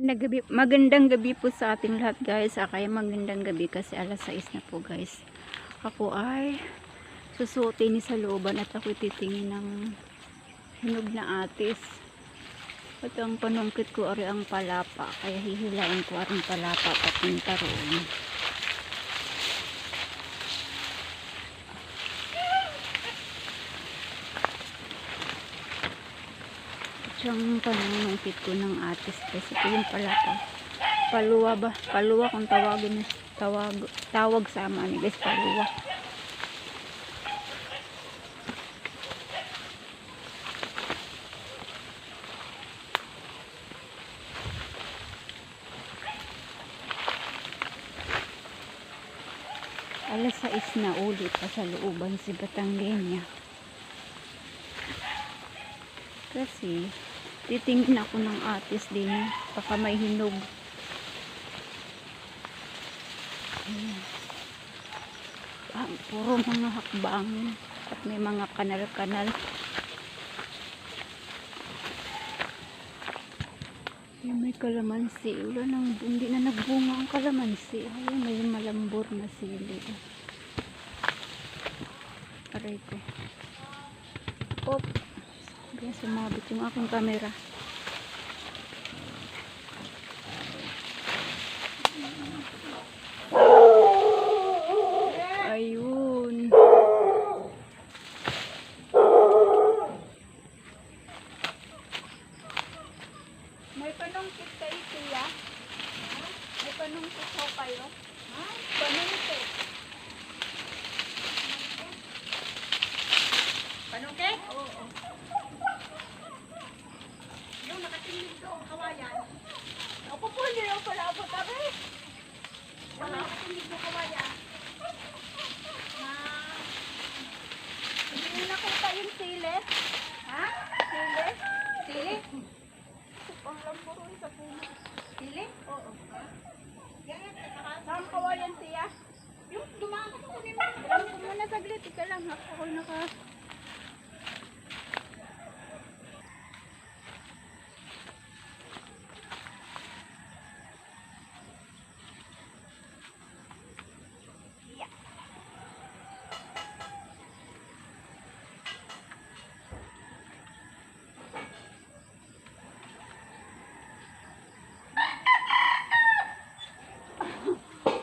Magandang gabi, magandang gabi po sa ating lahat guys. Akay magandang gabi kasi alas 6 na po guys. Ako ay susuotin ni sa looban at ako titingin ng hinog na atis. At ang panungkit ko ari ang palapa. Kaya hihilain ko ang palapa papunta roon. Siyang panungkit ko ng kasi ito yung palapa. Paluwa ba? Paluwa kung tawagin tawag, tawag sa amin guys, paluwa. Alas 6 na ulit pa sa looban si Batanggenya. Kasi, titingin ako ng atis din. Baka may hinog. Ayan. Ah, puro mga hakbang. At may mga kanal-kanal. Ay, may kalamansi. Wala nang, hindi na nagbunga ang kalamansi. Ayun, may malambor na sili. Aray ko. Op. Kaya sumabit yung aking camera. Ayun. May panungkit kayo, tiya? May panungkit ho kayo? Ha? Panungkit. Panungkit? Oo. Yung nakatingin doon, kawayan. Ako po, hindi lang pala ako tabi. Yung nakatingin doon, kawayan. Ah. Hindi mo nakita yung sili? Ha? Sili? Sili? Ang lamburon sa puno. Sili? Oo. Yan, saka Saan kawayan siya? Yung dumaan ako kunin mo. Alam ko muna saglit. Ika lang. Ako naka...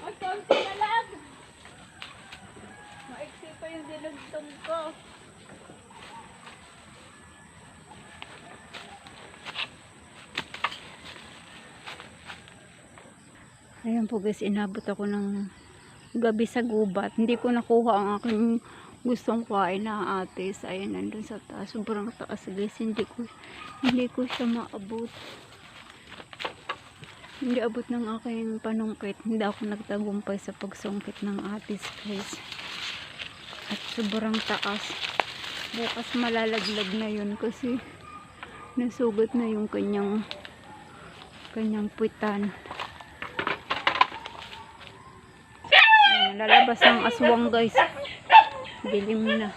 Ay, konti na lang. Maiksi pa yung dinugtong ko. Ayan po guys, inabot ako ng gabi sa gubat. Hindi ko nakuha ang aking gustong kuhain na atis. Ayan, nandun sa taas. Sobrang taas guys. Hindi ko, hindi ko siya maabot. Hindi abot ng aking panungkit. Hindi ako nagtagumpay sa pagsungkit ng atis guys. At sobrang taas. Bukas malalaglag na yun kasi nasugat na yung kanyang kanyang puwitan. Ayan, lalabas ng aswang guys. Dilim na.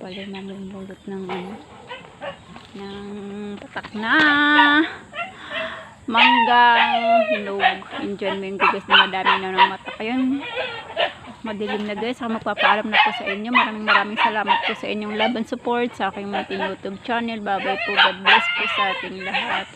Pala mamumulot ng ano ng patak na manggang hinog Indian mango guys na madami na ng mata ayun madilim na guys. Ako magpapaalam na po sa inyo. Maraming maraming salamat po sa inyong love and support sa aking mga youtube channel. Bye bye po. God bless po sa ating lahat